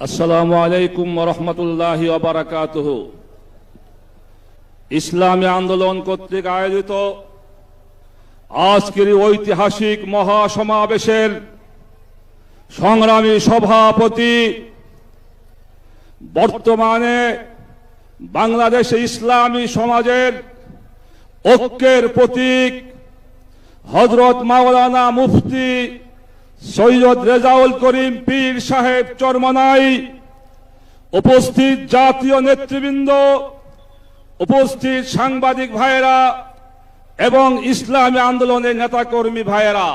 আসসালামু আলাইকুম রহমতুল্লাহ বারাকাত ইসলামী আন্দোলন কর্তৃক আয়োজিত আজকের ঐতিহাসিক মহাসমাবেশের সংগ্রামী সভাপতি বর্তমানে বাংলাদেশে ইসলামী সমাজের ঐক্যের প্রতীক হজরত মাওলানা মুফতি সৈয়দ রেজাউল করিম পীর সাহেব চরমনাই, উপস্থিত জাতীয় নেতৃবৃন্দ, উপস্থিত সাংবাদিক ভাইয়েরা এবং ইসলামী আন্দোলনের নেতাকর্মী ভাইয়েরা,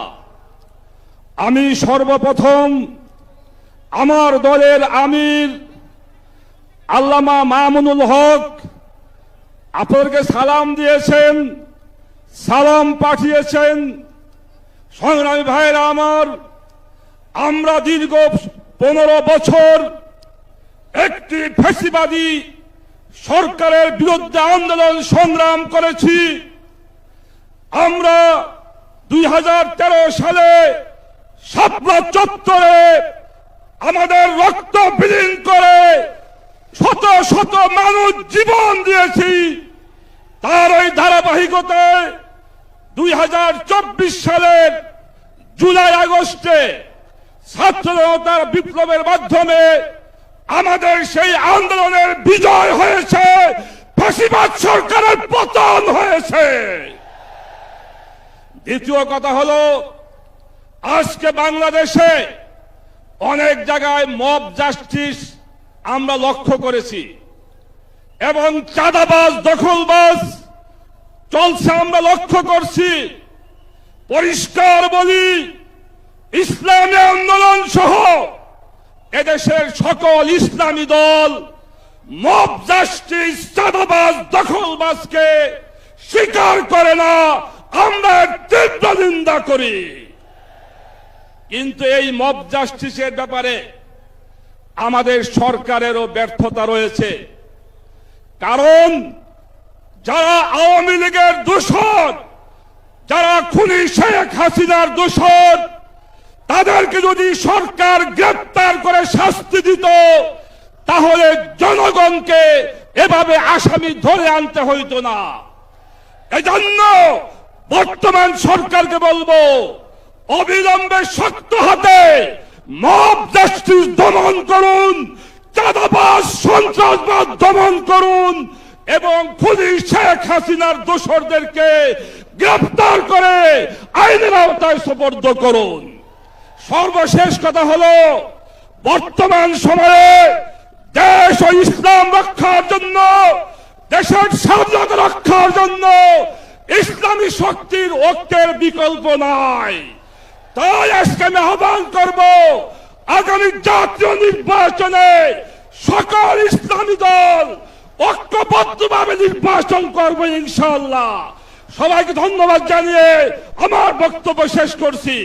আমি সর্বপ্রথম আমার দলের আমির আল্লামা মামুনুল হক আপনাদেরকে সালাম দিয়েছেন, সালাম পাঠিয়েছেন। সংগ্রামী ভাইয়েরা আমার আমরা দীর্ঘ পনেরো বছর একটি ফেসিবাদী সরকারের বিরুদ্ধে আন্দোলন সংগ্রাম করেছি। আমরা দুই হাজার তেরো সালে শাপলা চত্বরে আমাদের রক্ত বিলীন করে শত শত মানুষ জীবন দিয়েছি। তার ওই ধারাবাহিকতায় দুই হাজার চব্বিশ সালের জুলাই আগস্টে ছাত্র জনতার বিপ্লবের মাধ্যমে আমাদের সেই আন্দোলনের বিজয় হয়েছে, ফাঁসিবাদ সরকারের পতন হয়েছে। দ্বিতীয় কথা হলো, আজকে বাংলাদেশে অনেক জায়গায় মব জাস্টিস আমরা লক্ষ্য করেছি, এবং চাঁদাবাজ, দখলবাজ চলছে আমরা লক্ষ্য করছি। পরিষ্কার বলি ইসলামী আন্দোলন সহ এদেশের সকল ইসলামী দল দখলবাজকে স্বীকার করে না, আমরা তীব্র নিন্দা করি। কিন্তু এই মব জাস্টিসের ব্যাপারে আমাদের সরকারেরও ব্যর্থতা রয়েছে। কারণ যারা আওয়ামী লীগের দূষণ যারা খুনি শেখ হাসিনার দূষণ তাদেরকে যদি সরকার গ্রেপ্তার করে শাস্তি দিত, তাহলে জনগণকে এভাবে আসামি ধরে আনতে হইতো না। এজন্য বর্তমান সরকারকে বলব, অবিলম্বে শক্ত হাতে মব জাস্টিস দমন করুন, চাঁদাবাজ সন্ত্রাসবাদ দমন করুন, এবং পুলিশ শেখ হাসিনার দোসরদেরকে গ্রেফতার করে আইনের আওতায় সুপর্দ করুন। সর্বশেষ কথা হলো, বর্তমান সময়ে দেশ ও ইসলাম রক্ষার জন্য, দেশের স্বাধীনতা রক্ষার জন্য ইসলামী শক্তির ঐক্যের বিকল্প নাই। তাই আজকে আমি আহ্বান করব, আগামী জাতীয় নির্বাচনে সকল ইসলামী দল ঐক্যবদ্ধভাবে নির্বাচন করব ইনশাল্লাহ সবাইকে ধন্যবাদ জানিয়ে আমার বক্তব্য শেষ করছি।